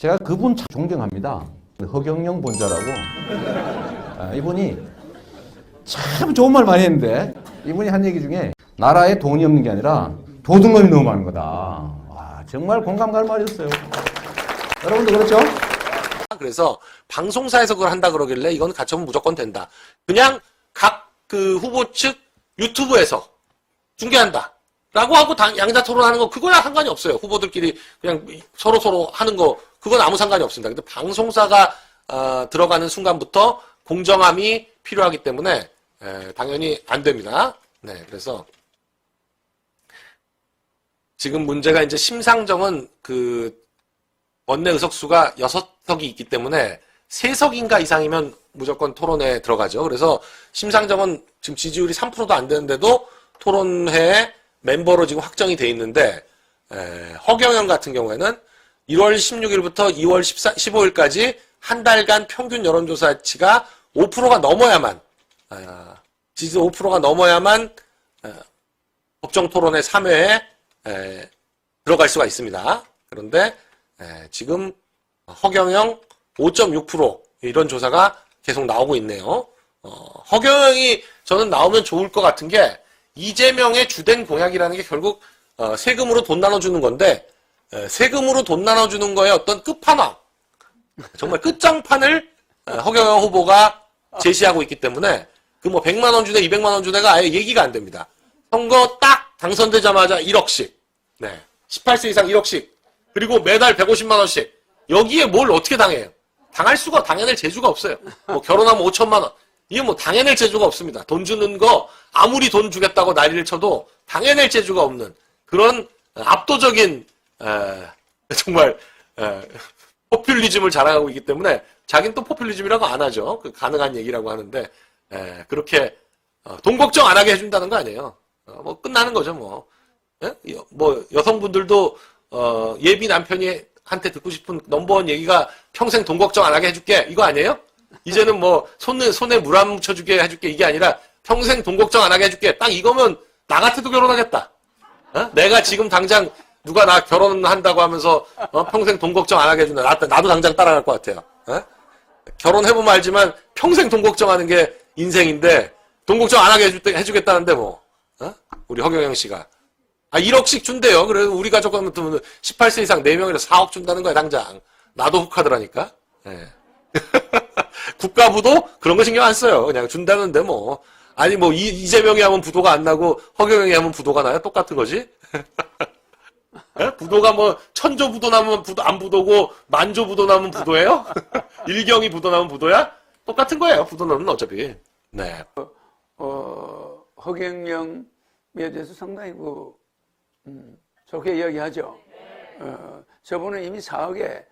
제가 그분 참 존경합니다. 허경영 본자라고. 아, 이분이 참 좋은 말 많이 했는데 이분이 한 얘기 중에 나라에 돈이 없는 게 아니라 도둑놈이 너무 많은 거다. 와, 정말 공감 갈 말이었어요. 여러분도 그렇죠? 그래서 방송사에서 그걸 한다 그러길래 이건 가처분 무조건 된다. 그냥 각 그 후보 측 유튜브에서 중계한다. 라고 하고 당- 양자 토론하는 거 그거야 상관이 없어요. 후보들끼리 그냥 서로 서로 하는 거 그건 아무 상관이 없습니다. 근데 방송사가 어, 들어가는 순간부터 공정함이 필요하기 때문에 에, 당연히 안 됩니다. 네, 그래서 지금 문제가 이제 심상정은 그 원내 의석수가 6석이 있기 때문에 3석인가 이상이면 무조건 토론회에 들어가죠. 그래서 심상정은 지금 지지율이 3%도 안 되는데도 토론회 멤버로 지금 확정이 돼 있는데 에, 허경영 같은 경우에는 1월 16일부터 2월 14, 15일까지 한 달간 평균 여론조사치가 5%가 넘어야만 아, 지지도 5%가 넘어야만 어, 법정 토론회 3회에 에, 들어갈 수가 있습니다. 그런데 에, 지금 허경영 5.6% 이런 조사가 계속 나오고 있네요. 어, 허경영이 저는 나오면 좋을 것 같은 게 이재명의 주된 공약이라는 게 결국 어, 세금으로 돈 나눠주는 건데 에, 세금으로 돈 나눠주는 거에 어떤 끝판왕 정말 끝장판을 에, 허경영 후보가 제시하고 있기 때문에 그 뭐 100만 원 주네 200만 원 주네가 아예 얘기가 안 됩니다. 선거 딱 당선되자마자 1억씩 네. 18세 이상 1억씩. 그리고 매달 150만 원씩. 여기에 뭘 어떻게 당해요? 당할 수가 당해낼 재주가 없어요. 뭐 결혼하면 5천만 원. 이게 뭐 당해낼 재주가 없습니다. 돈 주는 거 아무리 돈 주겠다고 난리를 쳐도 당해낼 재주가 없는 그런 압도적인 에, 정말 에, 포퓰리즘을 자랑하고 있기 때문에 자기는 또 포퓰리즘이라고 안 하죠. 그 가능한 얘기라고 하는데 에, 그렇게 어, 돈 걱정 안 하게 해준다는 거 아니에요. 어, 뭐 끝나는 거죠 뭐. 예? 여- 뭐 여성분들도 어, 예비 남편이 한테 듣고 싶은 넘버원 얘기가 평생 돈 걱정 안 하게 해줄게 이거 아니에요? 이제는 뭐 손에 손에 물 안 묻혀주게 해줄게 이게 아니라 평생 돈 걱정 안 하게 해줄게 딱 이거면 나 같아도 결혼하겠다. 어? 내가 지금 당장 누가 나 결혼한다고 하면서 어, 평생 돈 걱정 안 하게 해준다. 나, 나도 당장 따라갈 것 같아요. 어? 결혼해보면 알지만 평생 돈 걱정하는 게 인생인데 돈 걱정 안 하게 해줄, 해주겠다는데 뭐 어? 우리 허경영 씨가 아 1억씩 준대요. 그래서 우리 가족 하면 18세 이상 4명이라 4억 준다는 거야 당장. 나도 혹하더라니까. 예. 국가부도 그런 거 신경 안 써요. 그냥 준다는데 뭐. 아니 뭐 이, 이재명이 하면 부도가 안 나고 허경영이 하면 부도가 나요? 똑같은 거지? 예? 부도가 뭐 천조 부도 나면 부도 안 부도고 만조 부도 나면 부도예요? 일경이 부도 나면 부도야? 똑같은 거예요. 부도는 어차피. 네. 어, 허경영에 대해서 상당히 그, 음, 좋게 이야기하죠. 어, 저분은 이미 4억에,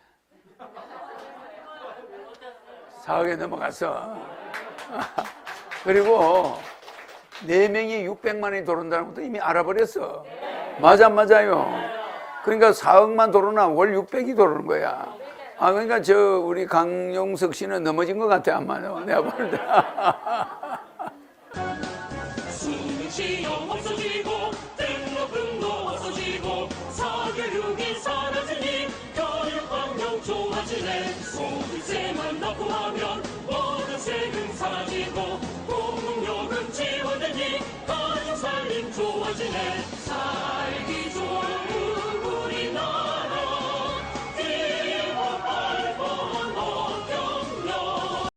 4억에 넘어갔어. 그리고 4명이 600만 원이 들어온다는 것도 이미 알아버렸어. 맞아, 안 맞아요. 그러니까 4억만 들어오나 월 600이 들어오는 거야. 아, 그러니까 저 우리 강용석 씨는 넘어진 것 같아, 아마. 내가 볼 때. 하면